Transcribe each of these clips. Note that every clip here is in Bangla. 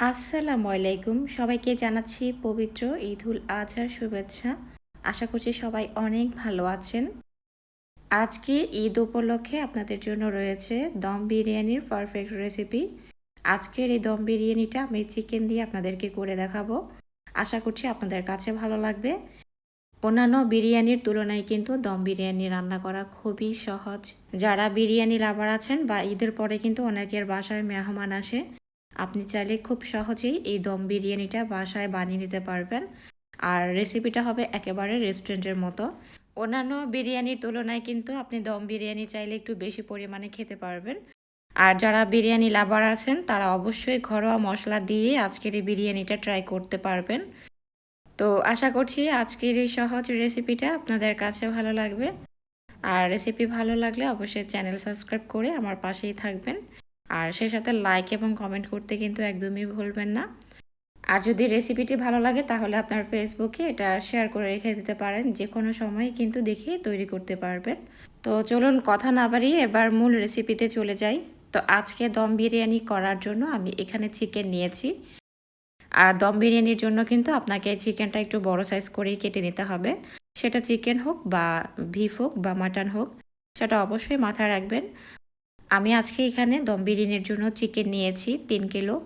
আসসালামু আলাইকুম। সবাইকে জানাচ্ছি পবিত্র ঈদুল আজহার শুভেচ্ছা। আশা করছি সবাই অনেক ভালো আছেন। আজকে ঈদ উপলক্ষে আপনাদের জন্য রয়েছে দম বিরিয়ানির পারফেক্ট রেসিপি আজকের এই দম বিরিয়ানিটা আমি চিকেন দিয়ে আপনাদেরকে করে দেখাবো। আশা করছি আপনাদের কাছে ভালো লাগবে। অন্যান্য বিরিয়ানির তুলনায় কিন্তু দম বিরিয়ানি রান্না করা খুবই সহজ। যারা বিরিয়ানি লাভার আছেন বা ঈদের পরে কিন্তু অনেকের বাসায় মেহমান আসে আপনি চাইলে খুব সহজেই এই দম বিরিয়ানিটা বাসায় বানিয়ে নিতে পারবেন। আর রেসিপিটা হবে একেবারে রেস্টুরেন্টের মতো। অন্যান্য বিরিয়ানির তুলনায় কিন্তু আপনি দম বিরিয়ানি চাইলে একটু বেশি পরিমাণে খেতে পারবেন। আর যারা বিরিয়ানি লাভার আছেন, তারা অবশ্যই ঘরোয়া মশলা দিয়ে আজকের এই বিরিয়ানিটা ট্রাই করতে পারবেন। তো আশা করছি আজকের এই সহজ রেসিপিটা আপনাদের কাছে ভালো লাগবে। আর রেসিপি ভালো লাগলে অবশ্যই চ্যানেল সাবস্ক্রাইব করে আমার পাশেই থাকবেন। আর সেই সাথে লাইক এবং কমেন্ট করতে কিন্তু একদমই ভুলবেন না। আর যদি রেসিপিটি ভালো লাগে, তাহলে আপনার ফেসবুকে এটা শেয়ার করে রেখে দিতে পারেন। যে কোনো সময় কিন্তু দেখে তৈরি করতে পারবেন। তো চলুন কথা না বাড়িয়ে এবার মূল রেসিপিতে চলে যাই। তো আজকে দম বিরিয়ানি করার জন্য আমি এখানে চিকেন নিয়েছি। আর দম বিরিয়ানির জন্য কিন্তু আপনাকে চিকেনটা একটু বড় সাইজ করেই কেটে নিতে হবে। সেটা চিকেন হোক বা ভিফ হোক বা মাটন হোক, সেটা অবশ্যই মাথায় রাখবেন। আমি আজকে এখানে দম বিরিয়ানির জন্য চিকেন নিয়েছি, তিন কিলো।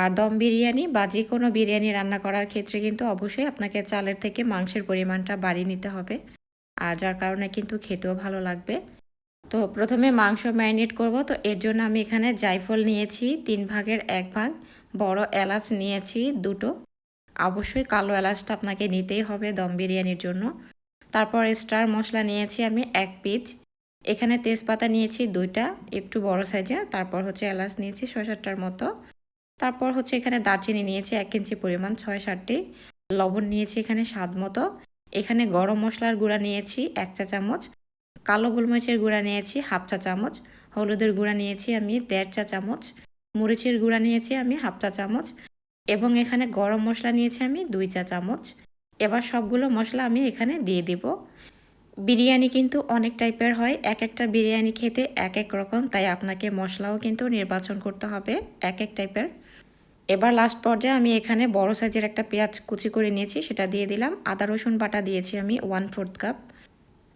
আর দম বিরিয়ানি বা যে কোনো বিরিয়ানি রান্না করার ক্ষেত্রে কিন্তু অবশ্যই আপনাকে চালের থেকে মাংসের পরিমাণটা বাড়িয়ে নিতে হবে। আর যার কারণে কিন্তু খেতেও ভালো লাগবে। তো প্রথমে মাংস ম্যারিনেট করব। তো এর জন্য আমি এখানে জায়ফল নিয়েছি, তিন ভাগের এক ভাগ। বড় এলাচ নিয়েছি, দুটো। অবশ্যই কালো এলাচটা আপনাকে নিতেই হবে দম বিরিয়ানির জন্য। তারপর স্টার মশলা নিয়েছি আমি এক পিস এখানে তেজপাতা নিয়েছি দুইটা, একটু বড় সাইজের, তারপর হচ্ছে এলাচ নিয়েছি ছয় সাতটার মতো। তারপর হচ্ছে এখানে দারচিনি নিয়েছি এক ইঞ্চি পরিমাণ ছয় সাতটি লবণ নিয়েছি এখানে স্বাদ মতো। এখানে গরম মশলার গুঁড়া নিয়েছি এক চা চামচ। কালো গোলমরিচের গুঁড়া নিয়েছি হাফ চা চামচ। হলুদের গুঁড়া নিয়েছি আমি দেড় চা চামচ। মরিচের গুঁড়া নিয়েছি আমি হাফ চা চামচ। এবং এখানে গরম মশলা নিয়েছি আমি দুই চা চামচ। এবার সবগুলো মশলা আমি এখানে দিয়ে দিব। বিরিয়ানি কিন্তু অনেক টাইপের হয়, এক একটা বিরিয়ানি খেতে এক এক রকম, তাই আপনাকে মশলাও কিন্তু নির্বাচন করতে হবে এক এক টাইপের। এবার লাস্ট পর্যায়ে আমি এখানে বড় সাইজের একটা পেঁয়াজ কুচি করে নিয়েছি, সেটা দিয়ে দিলাম। আদা, রসুন বাটা দিয়েছি আমি ওয়ান ফোর্থ কাপ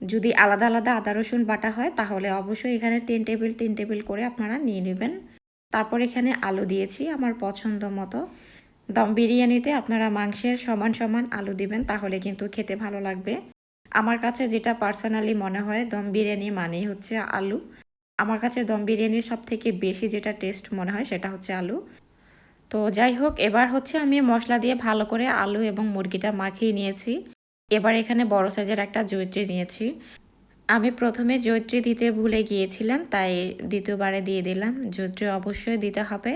যদি আলাদা আলাদা আদা, রসুন বাটা হয়, তাহলে অবশ্যই এখানে তিন টেবিল তিন টেবিল করে আপনারা নিয়ে নেবেন। তারপর এখানে আলু দিয়েছি আমার পছন্দ মতো। দম বিরিয়ানিতে আপনারা মাংসের সমান সমান আলু দিবেন, তাহলে কিন্তু খেতে ভালো লাগবে। আমার কাছে যেটা পার্সোনালি মনে হয়, দম বিরিয়ানি মানেই হচ্ছে আলু। আমার কাছে দম বিরিয়ানির সব থেকে বেশি যেটা টেস্ট মনে হয় সেটা হচ্ছে আলু। তো যাই হোক, এবার হচ্ছে আমি মশলা দিয়ে ভালো করে আলু এবং মুরগিটা মাখিয়ে নিয়েছি। এবার এখানে বড় সাইজের একটা জৈত্রী নিয়েছি। আমি প্রথমে জৈত্রী দিতে ভুলে গিয়েছিলাম, তাই দ্বিতীয়বারে দিয়ে দিলাম। জৈত্রী অবশ্যই দিতে হবে।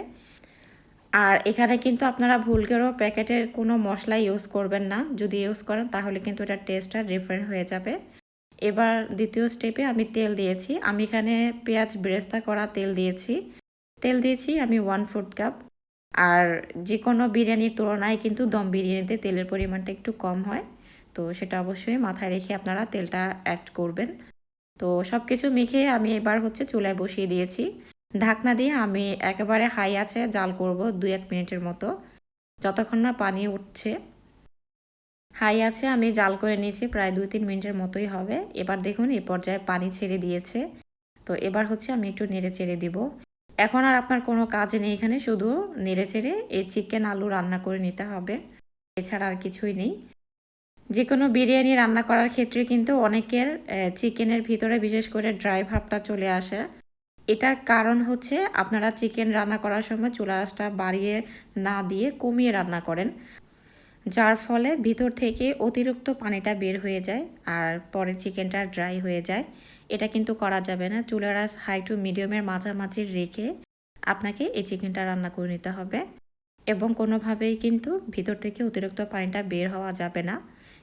আর এখানে কিন্তু আপনারা ভুল করেও প্যাকেটের কোনো মশলা ইউজ করবেন না। যদি ইউজ করেন, তাহলে কিন্তু এটার টেস্টটা ডিফারেন্ট হয়ে যাবে। এবার দ্বিতীয় স্টেপে আমি তেল দিয়েছি। আমি এখানে পেঁয়াজ ব্রেস্তা করা তেল দিয়েছি। তেল দিয়েছি আমি ওয়ান ফোর্থ কাপ আর যে কোনো বিরিয়ানির তুলনায় কিন্তু দম বিরিয়ানিতে তেলের পরিমাণটা একটু কম হয়। তো সেটা অবশ্যই মাথায় রেখে আপনারা তেলটা অ্যাড করবেন। তো সব কিছু মেখে আমি এবার হচ্ছে চুলায় বসিয়ে দিয়েছি। ঢাকনা দিয়ে আমি একেবারে হাই আছে, জাল করব দুই এক মিনিটের মতো। যতক্ষণ না পানি উঠছে। হাই আছে, আমি জাল করে নিয়েছি, প্রায় দুই তিন মিনিটের মতোই হবে। এবার দেখুন, এই পর্যায়ে পানি ছেড়ে দিয়েছে। তো এবার হচ্ছে আমি একটু নেড়ে চেড়ে দিব। এখন আর আপনার কোনো কাজ নেই এখানে, শুধু নেড়ে চেড়ে এই চিকেন আলু রান্না করে নিতে হবে। এছাড়া আর কিছুই নেই। যে কোনো বিরিয়ানি রান্না করার ক্ষেত্রে কিন্তু অনেকের চিকেনের ভিতরে বিশেষ করে ড্রাই ভাবটা চলে আসে। এটার কারণ হচ্ছে আপনারা চিকেন রান্না করার সময় চুলা আঁচটা বাড়িয়ে না দিয়ে কমিয়ে রান্না করেন, যার ফলে ভিতর থেকে অতিরিক্ত পানিটা বের হয়ে যায় আর পরে চিকেনটা ড্রাই হয়ে যায়। এটা কিন্তু করা যাবে না, চুলার আঁচ হাই টু মিডিয়ামের মাঝামাঝি রেখে আপনাকে এই চিকেনটা রান্না করে নিতে হবে এবং কোনোভাবেই কিন্তু ভিতর থেকে অতিরিক্ত পানিটা বের হওয়া যাবে না,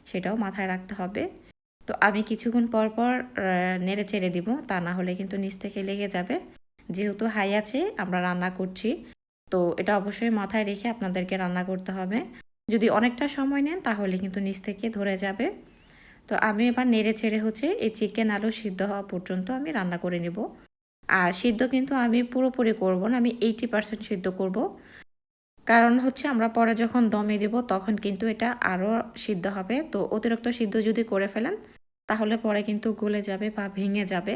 সেটাও মাথায় রাখতে হবে। তো আমি কিছুক্ষণ পর পর নেড়ে চেড়ে দিব। তা না হলে কিন্তু নিচ থেকে লেগে যাবে। যেহেতু হাই আছে, আমরা রান্না করছি। তো এটা অবশ্যই মাথায় রেখে আপনাদেরকে রান্না করতে হবে। যদি অনেকটা সময় নেন, তাহলে কিন্তু নিচ থেকে ধরে যাবে। তো আমি এবার নেড়ে ছেড়ে হচ্ছে এই চিকেন আলু সিদ্ধ হওয়া পর্যন্ত আমি রান্না করে নেব। আর সিদ্ধ কিন্তু আমি পুরোপুরি করব না, আমি এইটি পার্সেন্ট সিদ্ধ করব। কারণ হচ্ছে আমরা পরে যখন দমে দিব, তখন কিন্তু এটা আরও সিদ্ধ হবে। তো অতিরিক্ত সিদ্ধ যদি করে ফেলেন, তাহলে পরে কিন্তু গলে যাবে বা ভেঙে যাবে।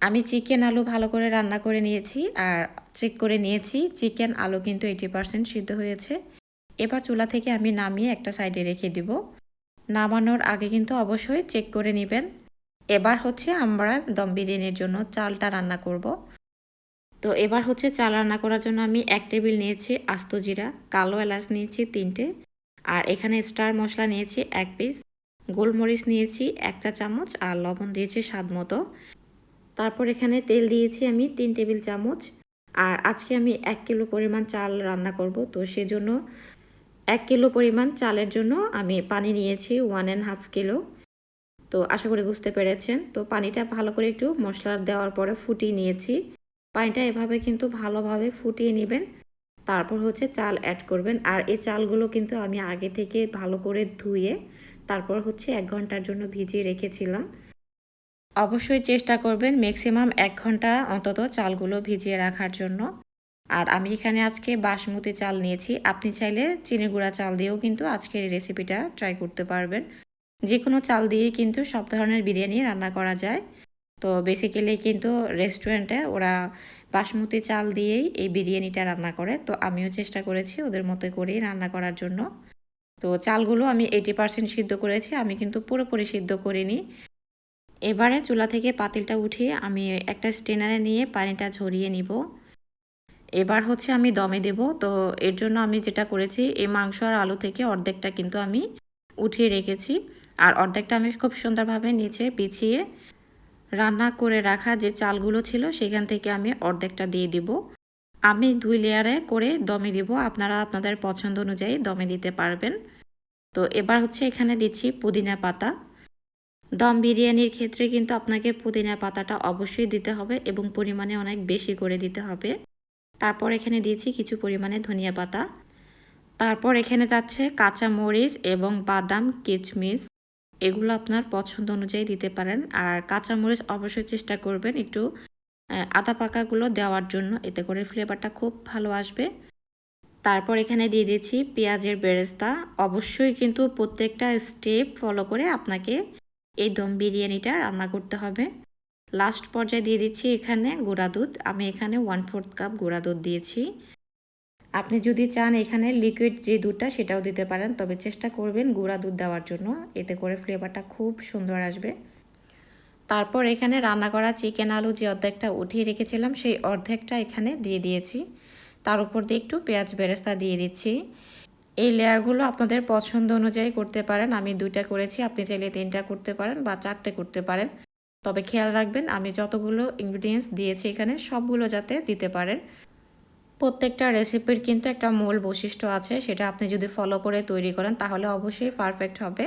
আমি চিকেন আলু ভালো করে রান্না করে নিয়েছি আর চেক করে নিয়েছি, চিকেন আলু কিন্তু এইটি পারসেন্ট সিদ্ধ হয়েছে। এবার চুলা থেকে আমি নামিয়ে একটা সাইডে রেখে দিব। নামানোর আগে কিন্তু অবশ্যই চেক করে নেবেন। এবার হচ্ছে আমরা দম বিরিয়ানির জন্য চালটা রান্না করব। তো এবার হচ্ছে চাল রান্না করার জন্য আমি এক টেবিল নিয়েছি আস্ত জিরা, কালো এলাচ নিয়েছি তিনটে, আর এখানে স্টার মশলা নিয়েছি এক পিস, গোলমরিচ নিয়েছি এক চা চামচ, আর লবণ দিয়েছি স্বাদ মতো। তারপর এখানে তেল দিয়েছি আমি তিন টেবিল চামচ, আর আজকে আমি এক কিলো পরিমাণ চাল রান্না করব। তো সেজন্য এক কিলো পরিমাণ চালের জন্য আমি পানি নিয়েছি ওয়ান অ্যান্ড হাফ কিলো। তো আশা করি বুঝতে পেরেছেন। তো পানিটা ভালো করে একটু মশলা দেওয়ার পরে ফুটিয়ে নিয়েছি। পানিটা এভাবে কিন্তু ভালোভাবে ফুটিয়ে নেবেন। তারপর হচ্ছে চাল অ্যাড করবেন। আর এই চালগুলো কিন্তু আমি আগে থেকে ভালো করে ধুয়ে তারপর হচ্ছে এক ঘণ্টার জন্য ভিজিয়ে রেখেছিলাম। অবশ্যই চেষ্টা করবেন ম্যাক্সিমাম এক ঘণ্টা অন্তত চালগুলো ভিজিয়ে রাখার জন্য। আর আমি এখানে আজকে বাসমতি চাল নিয়েছি। আপনি চাইলে চিনি গুঁড়া চাল দিয়েও কিন্তু আজকের রেসিপিটা ট্রাই করতে পারবেন। যে কোনো চাল দিয়ে কিন্তু সব ধরনের বিরিয়ানি রান্না করা যায়। তো বেসিক্যালি কিন্তু রেস্টুরেন্টে ওরা বাসমতি চাল দিয়েই এই বিরিয়ানিটা রান্না করে। তো আমিও চেষ্টা করেছি ওদের মতো করেই রান্না করার জন্য। তো চালগুলো আমি এইটি পার্সেন্ট সিদ্ধ করেছি, আমি কিন্তু পুরোপুরি সিদ্ধ করিনি। এবারে চুলা থেকে পাতিলটা উঠিয়ে আমি একটা স্টেনারে নিয়ে পানিটা ঝরিয়ে নিব। এবার হচ্ছে আমি দমে দেব। তো এর জন্য আমি যেটা করেছি, এই মাংস আর আলু থেকে অর্ধেকটা কিন্তু আমি উঠিয়ে রেখেছি। আর অর্ধেকটা আমি খুব সুন্দরভাবে নিচে বিছিয়ে রান্না করে রাখা যে চালগুলো ছিল সেখান থেকে আমি অর্ধেকটা দিয়ে দিব। আমি দুই লেয়ারে করে দমে দিব। আপনারা আপনাদের পছন্দ অনুযায়ী দমে দিতে পারবেন। তো এবার হচ্ছে এখানে দিচ্ছি পুদিনা পাতা। দম বিরিয়ানির ক্ষেত্রে কিন্তু আপনাকে পুদিনা পাতাটা অবশ্যই দিতে হবে এবং পরিমাণে অনেক বেশি করে দিতে হবে। তারপর এখানে দিয়েছি কিছু পরিমাণে ধনিয়া পাতা। তারপর এখানে যাচ্ছে কাঁচা মরিচ এবং বাদাম, কিচমিচ। এগুলো আপনার পছন্দ অনুযায়ী দিতে পারেন। আর কাঁচামরিচ অবশ্যই চেষ্টা করবেন একটু আদা পাকাগুলো দেওয়ার জন্য। এতে করে ফ্লেভারটা খুব ভালো আসবে। তারপর এখানে দিয়ে দিচ্ছি পেঁয়াজের বেরেস্তা। অবশ্যই কিন্তু প্রত্যেকটা স্টেপ ফলো করে আপনাকে এই দম বিরিয়ানিটা রান্না করতে হবে। লাস্ট পর্যায়ে দিয়ে দিচ্ছি এখানে গুঁড়া দুধ। আমি এখানে ওয়ান ফোর্থ কাপ গুঁড়া দুধ দিয়েছি। আপনি যদি চান এখানে লিকুইড যে দুধটা সেটাও দিতে পারেন, তবে চেষ্টা করবেন গুঁড়া দুধ দেওয়ার জন্য। এতে করে ফ্লেভারটা খুব সুন্দর আসবে। তারপর এখানে রান্না করা চিকেন আলু যে অর্ধেকটা উঠিয়ে রেখেছিলাম, সেই অর্ধেকটা এখানে দিয়ে দিয়েছি। তার উপর দিয়ে একটু পেঁয়াজ বেরেস্তা দিয়ে দিচ্ছি। এই লেয়ারগুলো আপনাদের পছন্দ অনুযায়ী করতে পারেন। আমি দুইটা করেছি, আপনি চাইলে তিনটা করতে পারেন বা চারটে করতে পারেন। তবে খেয়াল রাখবেন, আমি যতগুলো ইনগ্রিডিয়েন্টস দিয়েছি এখানে সবগুলো যাতে দিতে পারেন। প্রত্যেকটা রেসিপির কিন্তু একটা মূল বৈশিষ্ট্য আছে, সেটা আপনি যদি ফলো করে তৈরি করেন, তাহলে অবশ্যই পারফেক্ট হবে।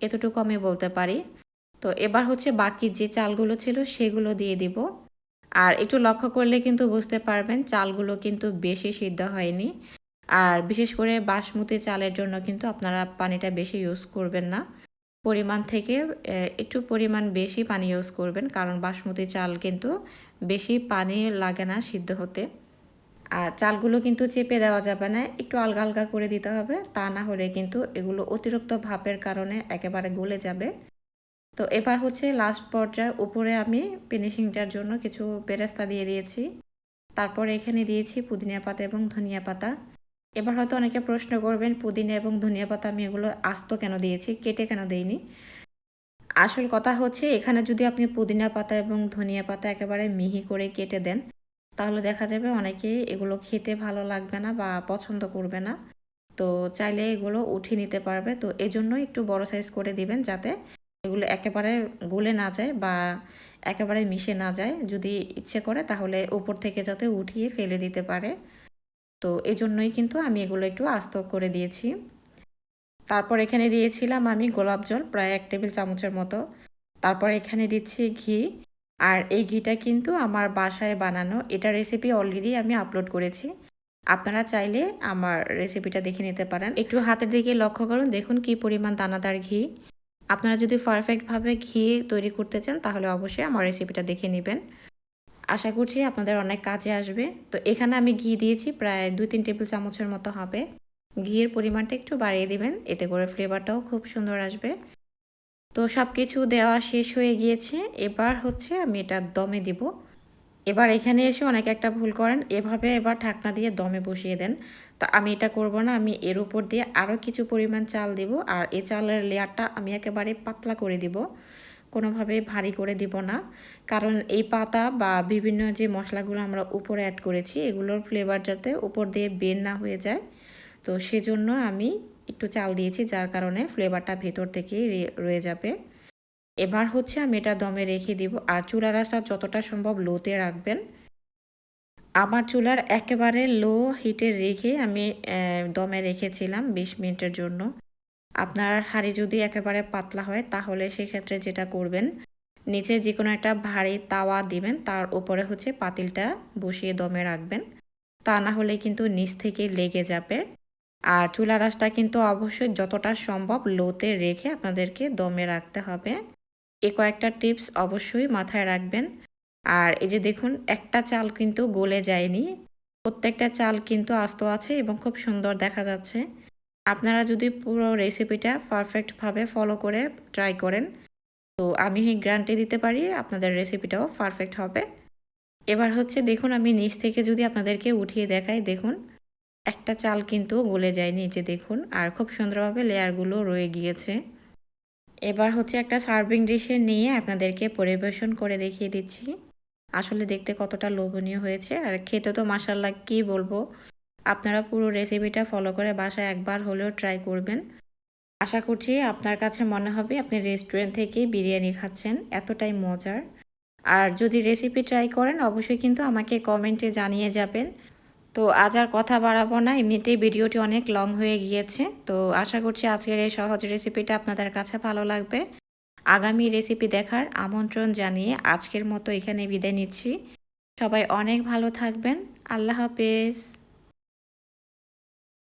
এতটুকু আমি বলতে পারি। তো এবার হচ্ছে বাকি যে চালগুলো ছিল, সেগুলো দিয়ে দিব। আর একটু লক্ষ্য করলে কিন্তু বুঝতে পারবেন, চালগুলো কিন্তু বেশি সিদ্ধ হয়নি। আর বিশেষ করে বাসমতি চালের জন্য কিন্তু আপনারা পানিটা বেশি ইউজ করবেন না। পরিমাণ থেকে একটু পরিমাণ বেশি পানি ইউজ করবেন, কারণ বাসমতি চাল কিন্তু বেশি পানি লাগে না সিদ্ধ হতে। আর চালগুলো কিন্তু চেপে দেওয়া যাবে না, একটু আলগা আলগা করে দিতে হবে, তা না হলে কিন্তু এগুলো অতিরিক্ত ভাপের কারণে একেবারে গলে যাবে। তো এবার হচ্ছে লাস্ট পর্যায়ে উপরে আমি ফিনিশিংটার জন্য কিছু বেরেস্তা দিয়ে দিয়েছি। তারপর এখানে দিয়েছি পুদিনা পাতা এবং ধনিয়া পাতা। এবার হয়তো অনেকে প্রশ্ন করবেন, পুদিনা এবং ধনিয়া পাতা আমি এগুলো আস্ত কেন দিয়েছি, কেটে কেন দেইনি? আসল কথা হচ্ছে, এখানে যদি আপনি পুদিনা পাতা এবং ধনিয়া পাতা একেবারে মিহি করে কেটে দেন তাহলে দেখা যাবে অনেকে এগুলো খেতে ভালো লাগবে না বা পছন্দ করবে না। তো চাইলে এগুলো উঠিয়ে নিতে পারবে। তো এজন্য একটু বড় সাইজ করে দিবেন যাতে এগুলো একেবারে গলে না যায় বা একেবারে মিশে না যায়। যদি ইচ্ছে করে তাহলে উপর থেকে যাতে উঠিয়ে ফেলে দিতে পারে। তো এই জন্যই কিন্তু আমি এগুলো একটু আস্ত করে দিয়েছি। তারপর এখানে দিয়েছিলাম আমি গোলাপ জল, প্রায় এক টেবিল চামচের মতো। তারপর এখানে দিচ্ছি ঘি। আর এই ঘিটা কিন্তু আমার বাসায় বানানো। এটা রেসিপি অলরেডি আমি আপলোড করেছি। আপনারা চাইলে আমার রেসিপিটা দেখে নিতে পারেন। একটু হাতের দিকে লক্ষ্য করুন, দেখুন কি পরিমাণ দানাদার ঘি। আপনারা যদি পারফেক্টভাবে ঘি তৈরি করতে চান, তাহলে অবশ্যই আমার রেসিপিটা দেখে নেবেন। আশা করছি আপনাদের অনেক কাজে আসবে। তো এখানে আমি ঘি দিয়েছি, প্রায় দুই তিন টেবিল চামচের মতো হবে। ঘিয়ের পরিমাণটা একটু বাড়িয়ে দিবেন, এতে করে ফ্লেভারটাও খুব সুন্দর আসবে। তো সব কিছু দেওয়া শেষ হয়ে গিয়েছে। এবার হচ্ছে আমি এটা দমে দিব। এবার এখানে এসে অনেকে একটা ভুল করেন, এভাবে এবার ঢাকনা দিয়ে দমে বসিয়ে দেন। তো আমি এটা করব না, আমি এর উপর দিয়ে আরও কিছু পরিমাণ চাল দিব আর এই চালের লেয়ারটা আমি একেবারে পাতলা করে দিব। কোনোভাবে ভারী করে দিব না। কারণ এই পাতা বা বিভিন্ন যে মশলাগুলো আমরা উপরে অ্যাড করেছি, এগুলোর ফ্লেভার যাতে উপর দিয়ে বের না হয়ে যায়। তো সেজন্য আমি একটু চাল দিয়েছি, যার কারণে ফ্লেভারটা ভেতর থেকেই রয়ে যাবে। এবার হচ্ছে আমি এটা দমে রেখে দিব। আর চুলার আঁচটা যতটা সম্ভব লোতে রাখবেন। আমার চুলার একেবারে লো হিটে রেখে আমি দমে রেখেছিলাম বিশ মিনিটের জন্য। আপনার হাঁড়ি যদি একেবারে পাতলা হয়, তাহলে সেক্ষেত্রে যেটা করবেন, নিচে যে কোনো একটা ভারী তাওয়া দিবেন, তার উপরে হচ্ছে পাতিলটা বসিয়ে দমে রাখবেন। তা না হলে কিন্তু নিচ থেকে লেগে যাবে। আর চুলা রাসটা কিন্তু অবশ্যই যতটা সম্ভব লোতে রেখে আপনাদেরকে দমে রাখতে হবে। এ কয়েকটা টিপস অবশ্যই মাথায় রাখবেন। আর এই যে দেখুন, একটা চাল কিন্তু গলে যায়নি। প্রত্যেকটা চাল কিন্তু আস্ত আছে এবং খুব সুন্দর দেখা যাচ্ছে। আপনারা যদি পুরো রেসিপিটা পারফেক্টভাবে ফলো করে ট্রাই করেন, তো আমি গ্যারান্টি দিতে পারি, আপনাদের রেসিপিটাও পারফেক্ট হবে। এবার হচ্ছে দেখুন, আমি নিচ থেকে যদি আপনাদেরকে উঠিয়ে দেখাই, দেখুন একটা চাল কিন্তু গলে যায় নিচে দেখুন। আর খুব সুন্দরভাবে লেয়ারগুলো রয়ে গিয়েছে। এবার হচ্ছে একটা সার্ভিং ডিশে নিয়ে আপনাদেরকে পরিবেশন করে দেখিয়ে দিচ্ছি। আসলে দেখতে কতটা লোভনীয় হয়েছে। আর খেতে তো মাসাল্লাহ কি বলব? আপনারা পুরো রেসিপিটা ফলো করে বাসায় একবার হলেও ট্রাই করবেন। আশা করছি আপনার কাছে মনে হবে আপনি রেস্টুরেন্ট থেকে বিরিয়ানি খাচ্ছেন। এতটাই মজার। আর যদি রেসিপি ট্রাই করেন, অবশ্যই কিন্তু আমাকে কমেন্টে জানিয়ে যাবেন। তো আজ আর কথা বাড়াবো না। এমনিতেই ভিডিওটি অনেক লং হয়ে গিয়েছে। তো আশা করছি আজকের এই সহজ রেসিপিটা আপনাদের কাছে ভালো লাগবে। আগামী রেসিপি দেখার আমন্ত্রণ জানিয়ে আজকের মতো এখানে বিদায় নিচ্ছি। সবাই অনেক ভালো থাকবেন। আল্লাহ হাফেজ।